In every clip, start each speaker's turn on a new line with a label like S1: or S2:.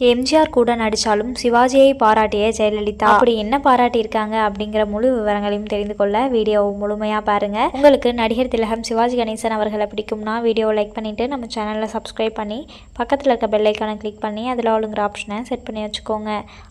S1: எம்ஜிஆர் கூட நடித்தாலும் சிவாஜியை பாராட்டிய ஜெயலலிதா. அப்படி என்ன பாராட்டியிருக்காங்க அப்படிங்கிற முழு விவரங்களையும் தெரிந்து கொள்ள வீடியோவை முழுமையாக பாருங்கள் உங்களுக்கு நடிகர் திலகம் சிவாஜி கணேசன் அவர்களை பிடிக்கும்னா வீடியோவை லைக் பண்ணிவிட்டு நம்ம சேனலில் சப்ஸ்கிரைப் பண்ணி பக்கத்தில் இருக்க பெல் கிளிக் பண்ணி அதில் ஆளுங்கிற ஆப்ஷனை செட் பண்ணி வச்சுக்கோங்க.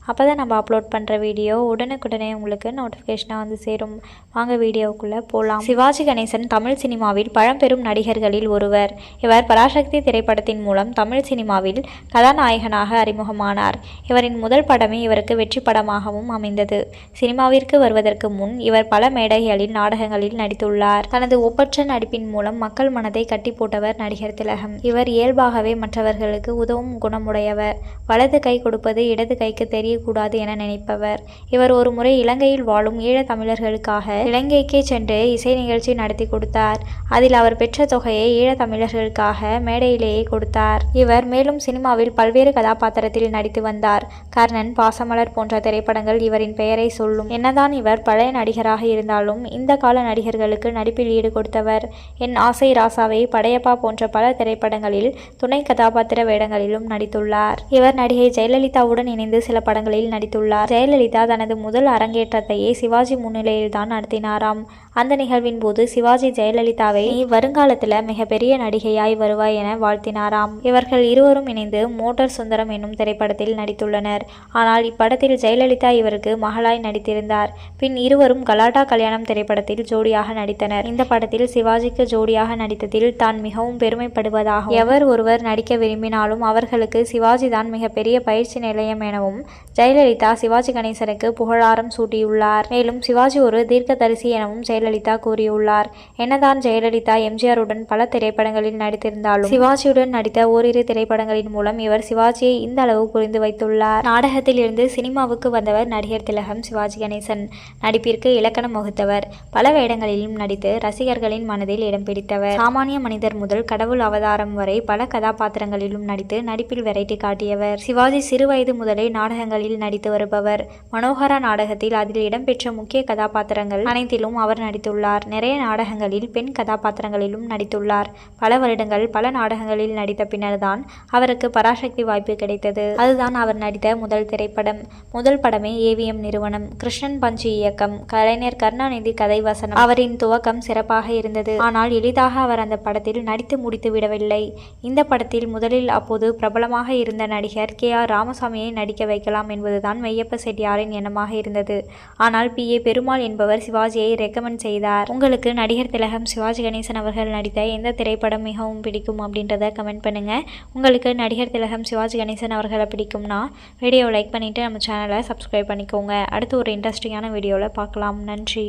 S1: அப்போ தான் நம்ம அப்லோட் பண்ணுற வீடியோ உடனுக்குடனே உங்களுக்கு நோட்டிஃபிகேஷனாக வந்து சேரும். வாங்க வீடியோவுக்குள்ளே போகலாம் சிவாஜி கணேசன் தமிழ் சினிமாவில் பழம்பெரும் நடிகர்களில் ஒருவர். இவர் பராசக்தி திரைப்படத்தின் மூலம் தமிழ் சினிமாவில் கதாநாயகனாக அறிமுகமானார். இவரின் முதல் படமே இவருக்கு வெற்றி படமாகவும் அமைந்தது. சினிமாவிற்கு வருவதற்கு முன் இவர் பல மேடைகளில் நாடகங்களில் நடித்துள்ளார். தனது ஒப்பற்ற நடிப்பின் மூலம் மக்கள் மனதை கட்டி போட்டவர் நடிகர் திலகம். இவர் இயல்பாகவே மற்றவர்களுக்கு உதவும் குணமுடையவர். வலது கை கொடுப்பது இடது கைக்கு தெரியக்கூடாது என நினைப்பவர். இவர் ஒரு முறை இலங்கையில் வாழும் ஈழ தமிழர்களுக்காக இலங்கைக்கே சென்று இசை நிகழ்ச்சி நடத்தி கொடுத்தார். அதில் அவர் பெற்ற தொகையை ஈழ தமிழர்களுக்காக மேடையிலேயே கொடுத்தார். இவர் மேலும் சினிமாவில் பல்வேறு கதாபாத்திர கதாபாத்திரத்தில் நடித்து வந்தார். கர்ணன் பாசமலர் போன்ற திரைப்படங்கள் இவரின் பெயரை சொல்லும். என்னதான் இவர் பழைய நடிகராக இருந்தாலும் இந்த கால நடிகர்களுக்கு நடிப்பில் ஈடு கொடுத்தவர் என் ஆசை ராசாவை படையப்பா போன்ற பல திரைப்படங்களில் துணை கதாபாத்திர வேடங்களிலும் நடித்துள்ளார். இவர் நடிகை ஜெயலலிதாவுடன் இணைந்து சில படங்களில் நடித்துள்ளார். ஜெயலலிதா தனது முதல் அரங்கேற்றத்தையே சிவாஜி முன்னிலையில் தான் நடத்தினாராம். அந்த நிகழ்வின் போது சிவாஜி ஜெயலலிதாவை வருங்காலத்தில் மிகப்பெரிய நடிகையாய் வருவாய் என வாழ்த்தினாராம். இவர்கள் இருவரும் இணைந்து மோட்டார் சுந்தரம் என்னும் திரைப்படத்தில் நடித்துள்ளனர். ஆனால் இப்படத்தில் ஜெயலலிதா இவருக்கு மகளாய் நடித்திருந்தார். பின் இருவரும் கலாட்டா கல்யாணம் திரைப்படத்தில் ஜோடியாக நடித்தனர். இந்த படத்தில் சிவாஜிக்கு ஜோடியாக நடித்ததில் தான் மிகவும் பெருமைப்படுவதாக எவர் ஒருவர் நடிக்க விரும்பினாலும் அவர்களுக்கு சிவாஜி தான் மிகப்பெரிய பயிற்சி நிலையம் எனவும் ஜெயலலிதா சிவாஜி கணேசனுக்கு புகழாரம் சூட்டியுள்ளார். மேலும் சிவாஜி ஒரு தீர்க்கதரிசி எனவும் ஜெயலலிதா கூறியுள்ளார். என்னதான் ஜெயலலிதா எம்ஜிஆருடன் பல திரைப்படங்களில் நடித்திருந்தாலும் சிவாஜியுடன் நடித்த ஓரிரு திரைப்படங்களின் மூலம் இவர் சிவாஜியை இந்த அளவு புரிந்து வைத்துள்ளார். நாடகத்தில் இருந்து சினிமாவுக்கு வந்தவர் நடிகர் திலகம் சிவாஜி கணேசன். நடிப்பிற்கு இலக்கணம் வகுத்தவர். பல வேடங்களிலும் நடித்து ரசிகர்களின் மனதில் இடம் பிடித்தவர். சாமானிய மனிதர் முதல் கடவுள் அவதாரம் வரை பல கதாபாத்திரங்களிலும் நடித்து நடிப்பில் வெரைட்டி காட்டியவர். சிவாஜி சிறுவயது முதலே நாடகங்களில் நடித்து வருபவர். மனோகரா நாடகத்தில் அதில் இடம்பெற்ற முக்கிய கதாபாத்திரங்கள் அனைத்திலும் அவர் நடித்துள்ளார். நிறைய நாடகங்களில் பெண் கதாபாத்திரங்களிலும் நடித்துள்ளார். பல வருடங்கள் பல நாடகங்களில் நடித்த பின்னர்தான் அவருக்கு பராசக்தி வாய்ப்பு கிடைத்தது. அதுதான் அவர் நடித்த முதல் திரைப்படம். முதல் படமே ஏவிஎம் நிறுவனம். கிருஷ்ணன் பஞ்சு இயக்கம். கலைஞர் கருணாநிதி கதை வசனம். அவரின் துவக்கம் சிறப்பாக இருந்தது. ஆனால் எளிதாக அவர் அந்த படத்தில் நடித்து முடித்து விடவில்லை. இந்த படத்தில் முதலில் அப்போது பிரபலமாக இருந்த நடிகர் கே ஆர் ராமசாமியை நடிக்க வைக்கலாம் என்பதுதான் மெய்யப்ப செட்டியாரின் எண்ணமாக இருந்தது. ஆனால் பி ஏ பெருமாள் என்பவர் சிவாஜியை ரெக்கமெண்ட் செய்தார். உங்களுக்கு நடிகர் திலகம் சிவாஜி கணேசன் அவர்கள் நடித்த எந்த திரைப்படம் மிகவும் பிடிக்கும்? அப்படின்றத கமெண்ட் பண்ணுங்க. உங்களுக்கு நடிகர் திலகம் சிவாஜி கணேசன் அவர்கள் அவர்களை பிடிக்கும்னா வீடியோவை லைக் பண்ணிவிட்டு நம்ம சேனலை சப்ஸ்கிரைப் பண்ணிக்கோங்க. அடுத்து ஒரு இன்ட்ரெஸ்டிங்கான வீடியோவில் பார்க்கலாம். நன்றி.